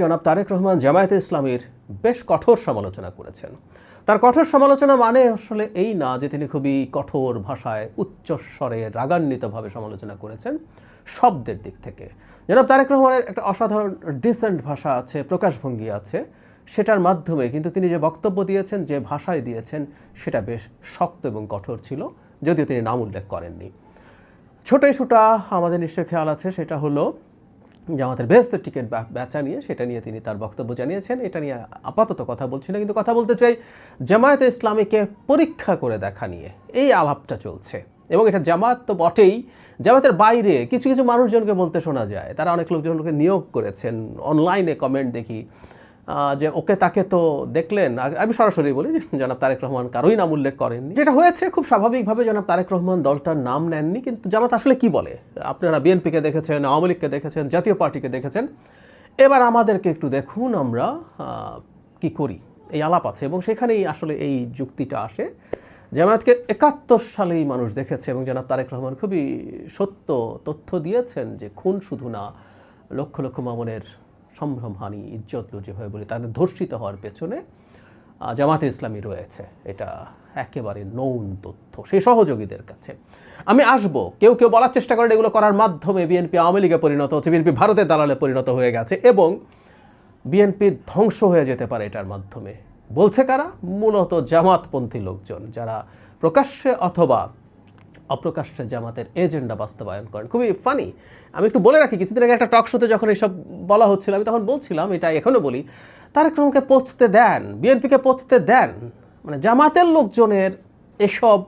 জনাব তারেক রহমান জামায়াতে ইসলামীর বেশ কঠোর সমালোচনা করেছেন। তার কঠোর সমালোচনা মানে আসলে এই না যে তিনি খুবই কঠোর ভাষায় উচ্চস্বরে রাগান্বিতভাবে সমালোচনা করেছেন শব্দের দিক থেকে। জনাব তারেক রহমানের একটা অসাধারণ ডিসেন্ট ভাষা আছে, প্রকাশভঙ্গি আছে, সেটার মাধ্যমে কিন্তু তিনি যে বক্তব্য দিয়েছেন, যে ভাষায় দিয়েছেন, সেটা বেশ শক্ত এবং কঠোর ছিল, যদিও তিনি নাম উল্লেখ করেননি। ছোট ছোটা আমাদের নিশ্চয় খেয়াল আছে, সেটা হলো জামাতের ব্যস্ত টিকিট বেচা নিয়ে সেটা নিয়ে তিনি তার বক্তব্য জানিয়েছেন। এটা নিয়ে আপাতত কথা বলছি না, কিন্তু কথা বলতে চাই জামায়াতে ইসলামীকে পরীক্ষা করে দেখা নিয়ে। এই আলাপটা চলছে। এবং এটা জামাত তো বটেই। জামাতের বাইরে কিছু কিছু মানুষজনকে বলতে শোনা যায়। তারা অনেক লোকজনকে নিয়োগ করেছেন। অনলাইনে কমেন্ট দেখি। যে ওকে তাকে তো দেখলেন আমি সরাসরি বলি যে জনাব তারেক রহমান কারোই নাম উল্লেখ করেননি। যেটা হয়েছে খুব স্বাভাবিকভাবে জনাব তারেক রহমান দলটার নাম নেননি, কিন্তু জামাত আসলে কি বলে? আপনারা বিএনপিকে দেখেছেন, আওয়ামী লীগকে দেখেছেন, জাতীয় পার্টিকে দেখেছেন। এবার আমাদেরকে একটু দেখুন আমরা কি করি। এই আলাপ আছে এবং সেখানেই আসলে এই যুক্তিটা আসে। জামায়াতকে একাত্তর সালেই মানুষ দেখেছে এবং জনাব তারেক রহমান খুবই সত্য তথ্য দিয়েছেন যে খুন শুধু না, লক্ষ লক্ষ মামনের সম্ভ্রমহানি, ইজ্জত যেভাবে বলি, তাদের ধর্ষিত হওয়ার পেছনে জামাতে ইসলামী রয়েছে। এটা একেবারে নৌন তথ্য সেই সহযোগীদের কাছে। আমি আসব, কেউ কেউ বলার চেষ্টা করেন, এগুলো করার মাধ্যমে বিএনপি আওয়ামী লীগে পরিণত হচ্ছে, বিএনপি ভারতের দালালে পরিণত হয়ে গেছে, এবং বিএনপির ধ্বংস হয়ে যেতে পারে এটার মাধ্যমে। বলছে কারা? মূলত জামাতপন্থী লোকজন, যারা প্রকাশ্যে অথবা অপ্রকাশ্যে জামাতের এজেন্ডা বাস্তবায়ন করেন। খুবই ফানি আমি একটু বলে রাখি, কিছুদিন আগে একটা টক শোতে যখন এসব বলা হচ্ছিল, আমি তখন বলছিলাম, এটা এখনও বলি, তারেক রহমানকে পৌঁছতে দেন, বিএনপিকে পৌঁছতে দেন মানে জামাতের লোকজনের এসব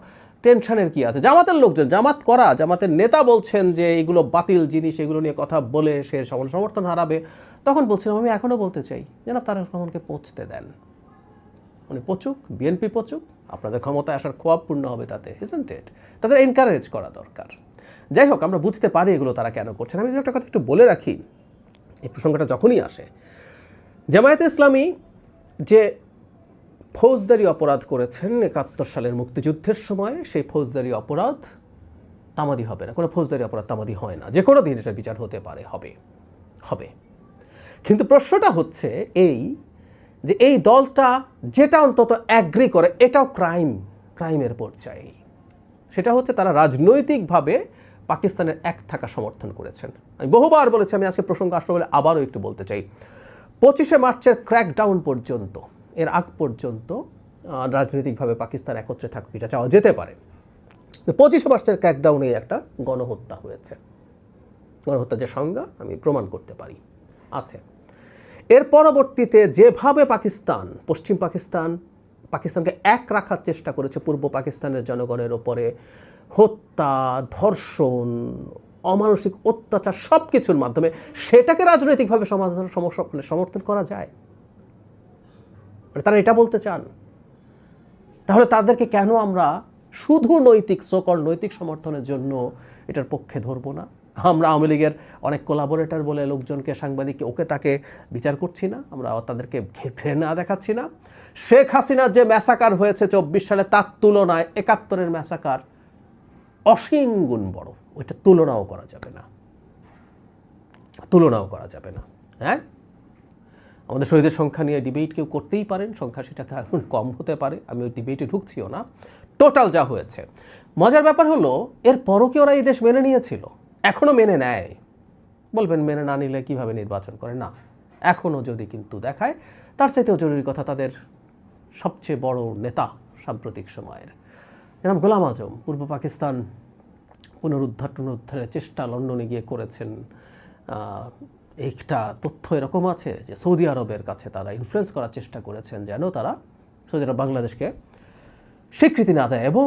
টেনশনের কি আছে? জামাতের লোকজন, জামাত করা, জামাতের নেতা বলছেন যে এগুলো বাতিল জিনিস, এগুলো নিয়ে কথা বলে সে সমর্থন হারাবে। তখন বলছিলাম, আমি এখনও বলতে চাই, যেন তারেক রহমানকে পৌঁছতে দেন। উনি পচুক, বিএনপি পচুক, আপনাদের ক্ষমতায় আসার খোয়াব পূর্ণ হবে তাতে ইজেন্ট ইট তাদের এনকারেজ করা দরকার। যাই হোক, আমরা বুঝতে পারি এগুলো তারা কেন করছেন। আমি একটা কথা একটু বলে রাখি, এই প্রসঙ্গটা যখনই আসে, জামায়াতে ইসলামী যে ফৌজদারি অপরাধ করেছেন একাত্তর সালের মুক্তিযুদ্ধের সময়, সেই ফৌজদারি অপরাধ তামাদি হবে না। কোনো ফৌজদারি অপরাধ তামাদি হয় না। যে কোনো দিন এটা বিচার হতে পারে, হবে হবে। কিন্তু প্রশ্নটা হচ্ছে এই যে এই দলটা যেটা অন্তত অ্যাগ্রি করে, এটাও ক্রাইম ক্রাইমের পর্যায়ে। সেটা হচ্ছে তারা রাজনৈতিকভাবে পাকিস্তানের এক থাকা সমর্থন করেছেন। আমি বহুবার বলেছি, আমি আজকে প্রসঙ্গ আসলে বলে আবারও একটু বলতে চাই। পঁচিশে মার্চের ক্র্যাকডাউন পর্যন্ত, এর আগ পর্যন্ত রাজনৈতিকভাবে পাকিস্তান একত্রে থাকুক, এটা চাওয়া যেতে পারে। পঁচিশে মার্চের ক্র্যাকডাউনে একটা গণহত্যা হয়েছে। গণহত্যা যে সংজ্ঞা, আমি প্রমাণ করতে পারি। আছে। এর পরবর্তীতে যেভাবে পাকিস্তান, পশ্চিম পাকিস্তান, পাকিস্তানকে এক রাখার চেষ্টা করেছে পূর্ব পাকিস্তানের জনগণের ওপরে, হত্যা, ধর্ষণ, অমানসিক অত্যাচার সব কিছুর মাধ্যমে সেটাকে রাজনৈতিকভাবে সমাধান সমস্যা মানে সমর্থন করা যায়? মানে তারা এটা বলতে চান? তাহলে তাদেরকে কেন আমরা শুধু নৈতিক সকল নৈতিক সমর্থনের জন্য এটার পক্ষে ধরবো না? আমরা আওয়ামী লীগের অনেক কোলাবোরেটর বলে লোকজনকে, সাংবাদিককে, ওকে তাকে বিচার করছি না, আমরা তাদেরকে ঘৃণা দেখাচ্ছি না। শেখ হাসিনার যে ম্যাসাকার হয়েছে চব্বিশ সালে, তার তুলনায় একাত্তরের ম্যাসাকার অসীম গুণ বড়। ওইটা তুলনাও করা যাবে না। তুলনাও করা যাবে না। হ্যাঁ? আমাদের শহীদের সংখ্যা নিয়ে ডিবেট কেউ করতেই পারেন, সংখ্যা সেটা এখন কম হতে পারে, আমি ওই ডিবেটে ঢুকছিও না। টোটাল যা হয়েছে। মজার ব্যাপার হলো এর পরও কি ওরা এই দেশ মেনে নিয়েছিল? এখনও মেনে নেয়। বলবেন, মেনে না নিলে কীভাবে নির্বাচন করে? না এখনও যদি কিন্তু দেখায়, তার চাইতেও জরুরি কথা তাদের সবচেয়ে বড় নেতা সাম্প্রতিক সময়ের। যেরকম গোলাম আজম, পূর্ব পাকিস্তান পুনরুদ্ধার পুনরুদ্ধারের চেষ্টা লন্ডনে গিয়ে করেছেন। একটা তথ্য এরকম আছে যে সৌদি আরবের কাছে তারা ইনফ্লুয়েন্স করার চেষ্টা করেছেন যেন তারা সৌদি আরব বাংলাদেশকে স্বীকৃতি না দেয় এবং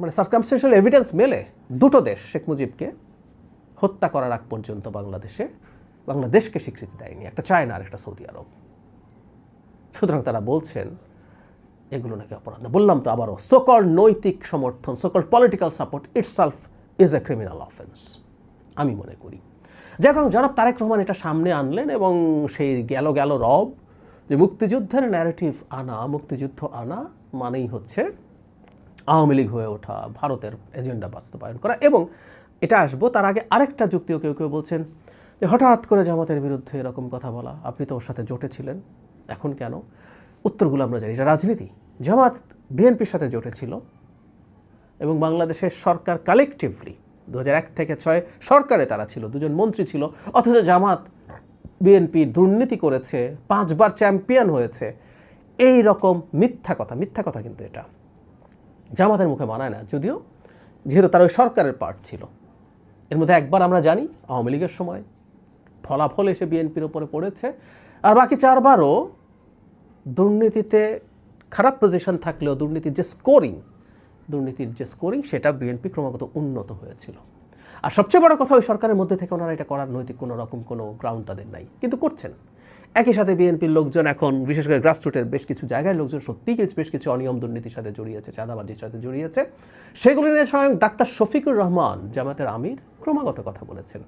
মানে সার্কামস্টেন্সিয়াল এভিডেন্স মেলে দুটো দেশ শেখ মুজিবকে হত্যা করার আগ পর্যন্ত বাংলাদেশে, বাংলাদেশকে স্বীকৃতি দেয়নি, একটা চায়না আর একটা সৌদি আরব। সুতরাং তারা বলছেন, এগুলো নাকি অপরাধ বললাম তো আবারও সকল নৈতিক সমর্থন সকল political support itself is a criminal offence আমি মনে করি। যাই হোক, জনাব তারেক রহমান এটা সামনে আনলেন এবং সেই গেল গেল রব, যে মুক্তিযুদ্ধের ন্যারেটিভ আনা, মুক্তিযুদ্ধ আনা মানেই হচ্ছে আওয়ামী লীগ হয়ে ওঠা, ভারতের এজেন্ডা বাস্তবায়ন করা এবং এটা আসব, তার আগে আরেকটা যুক্তিও কেউ কেউ বলছেন যে হঠাৎ করে জামাতের বিরুদ্ধে এরকম কথা বলা। আপনি তো ওর সাথে জোটে ছিলেন এখন কেন? উত্তরগুলো আমরা জানি, এটা রাজনীতি। জামাত বিএনপির সাথে জোটে ছিল এবং বাংলাদেশের সরকার কালেকটিভলি দু এক থেকে ছয় সরকারে তারা ছিল, দুজন মন্ত্রী ছিল, অথচ জামাত বিএনপি দুর্নীতি করেছে, পাঁচবার চ্যাম্পিয়ন হয়েছে। এই রকম মিথ্যা কথা মিথ্যা কথা কিন্তু এটা। জামাতের মুখে মানায় না। যদিও যেহেতু তারা ওই সরকারের পার্ট ছিল। এর মধ্যে একবার আমরা জানি, আওয়ামী লীগের সময় ফলাফল এসে বিএনপির ওপরে পড়েছে। আর বাকি চারবারও দুর্নীতিতে খারাপ পজিশন থাকলেও দুর্নীতির যে স্কোরিং দুর্নীতির যে স্কোরিং সেটা বিএনপি ক্রমাগত উন্নত হয়েছিল। আর সবচেয়ে বড় কথা ওই সরকারের মধ্যে থেকে ওনারা এটা করার নৈতিক কোনো রকম কোনো গ্রাউন্ড তাদের নাই। কিন্তু করছেন। একই সাথে বিএনপির লোকজন এখন, বিশেষ করে গ্রাসরুটের বেশ কিছু জায়গায় লোকজন সত্যিই কিছু- বেশ কিছু অনিয়ম দুর্নীতির সাথে জড়িয়েছে, চাঁদাবাজির সাথে জড়িয়েছে। সেগুলি নিয়ে স্বয়ং ডাক্তার শফিকুর রহমান জামাতের আমির ক্রমাগত কথা বলেছেন।